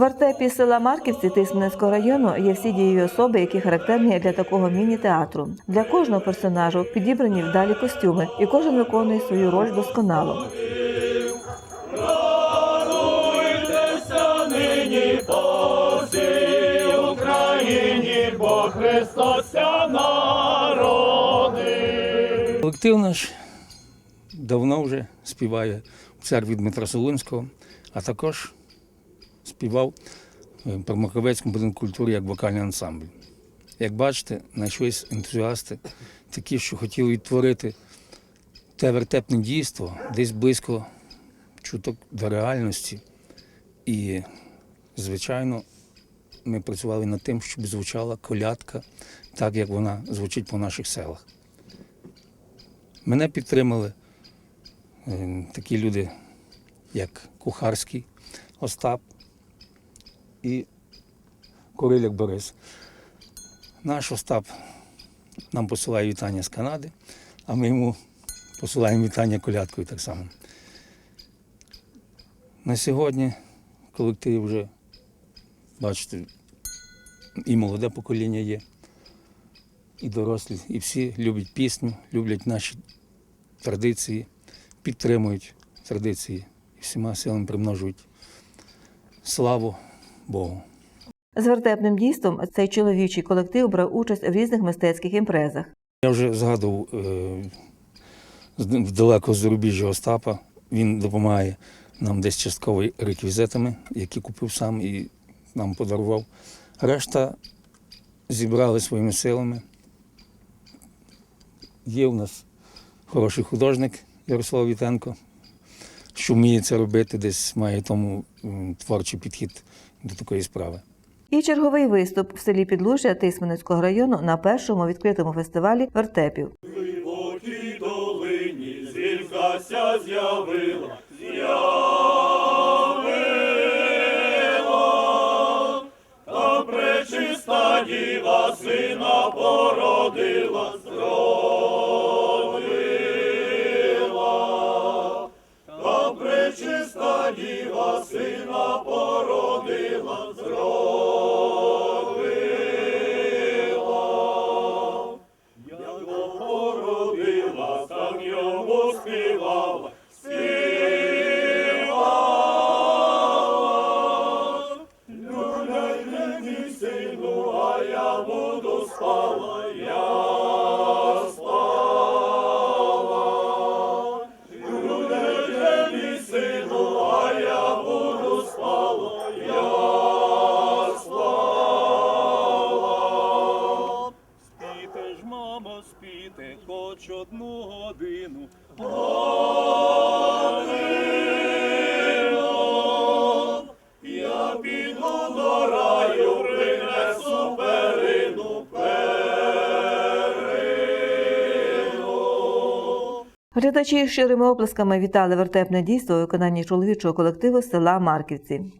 В артепі села Марківці Тисменецького району є всі дієві особи, які характерні для такого міні-театру. Для кожного персонажу підібрані вдалі костюми, і кожен виконує свою роль досконало. Радуйтеся нині по всій Україні, бо Христос ся народив. Колектив наш давно вже співає в церкві Дмитра Солунського, а також співав е, при Маковецькому будинку культури як вокальний ансамбль. Як бачите, знайшлись ентузіасти, такі, що хотіли відтворити те вертепне дійство десь близько чуток до реальності. І, звичайно, ми працювали над тим, щоб звучала колядка так, як вона звучить по наших селах. Мене підтримали е, такі люди, як Кухарський Остап і Куриляк Борис. Наш Остап нам посилає вітання з Канади, а ми йому посилаємо вітання колядкою так само. На сьогодні колектив вже, бачите, і молоде покоління є, і дорослі, і всі люблять пісню, люблять наші традиції, підтримують традиції і всіма силами примножують славу Богу. З вертепним дійством цей чоловічий колектив брав участь в різних мистецьких імпрезах. Я вже згадував е, з- в далекого зарубіжжя Остапа. Він допомагає нам десь частково реквізитами, які купив сам і нам подарував. Решта зібрали своїми силами. Є у нас хороший художник Ярослав Вітенко, що вміє це робити, десь має тому творчий підхід до такої справи. І черговий виступ в селі Підлужжя Тисменецького району на першому відкритому фестивалі вертепів. глибокій долині зіркася з'явила, з'явила, та пречиста діва сина породила, діва сина породила, зродила. Як породила, так йому співала. Хоч одну годину. Я піду до раю, принесу. Глядачі щирими оплесками вітали вертепне дійство у виконанні чоловічого колективу села Марківці.